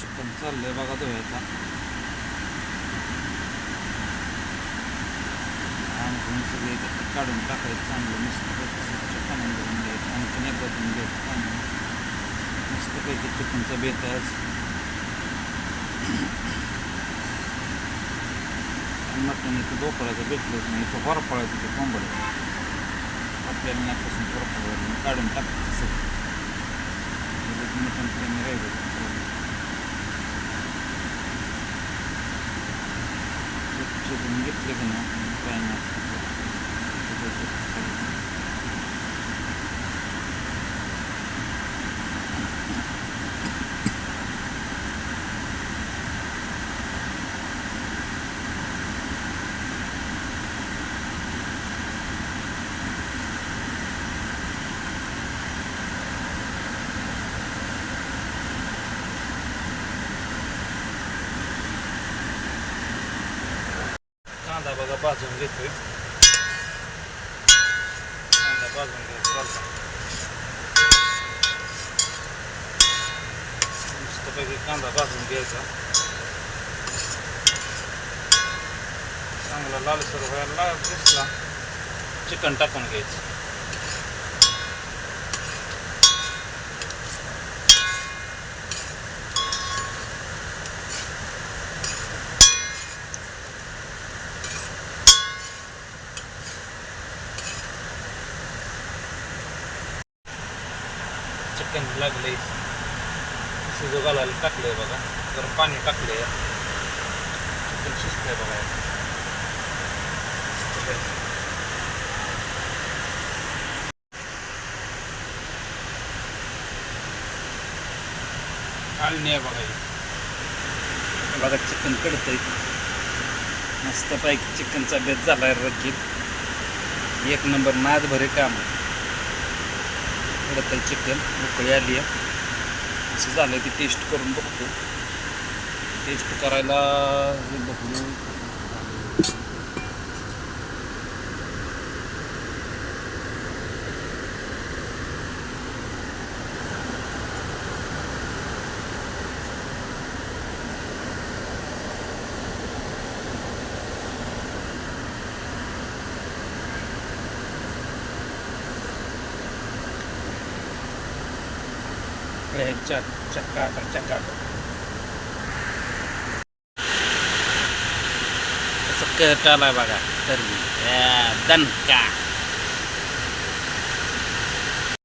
Chicken चाललंय बघा धुवायचा आणखून सगळे काढून टाकायचं चांगलं मस्तपैकी स्वच्छ पाण्याने धुवून घ्यायचं आणखीन एकदा धुवून घ्यायचं पाण्याने मस्तपैकी चिकनचा बेत आहे मटण इथं बोकडाचं भेटलंच नाही इथं होरपळायचं ते कोंबड. आपल्याला नापासून होरपळ काढून टाकायचं सगळं. मटण प्रेमी राहिलं ちょっと逃げてたけどな、もったいない。कांदा बघा भाजून घेतोय कांदा भाजून घ्यायचा चालला मस्तपैकी कांदा भाजून घ्यायचा चांगला लालसर व्हायला दिसला चिकन टाकून घ्यायचं चिकन लागले शिजू घालायला टाकलंय बघा. गरम पाणी टाकलंय. चिकन शिजतंय बघा. आळणी आहे बघा बघा चिकन कडतंय. मस्तपैकी चिकनचा बेत झालाय रगीत एक नंबर नाद भरे काम. थोडं आहे चिकन उकळी आली आहे. असं झालं की टेस्ट करून बघतो. टेस्ट करायला हे बघू चक चक्का चक्का असं कट आलाय बघा तरी दणका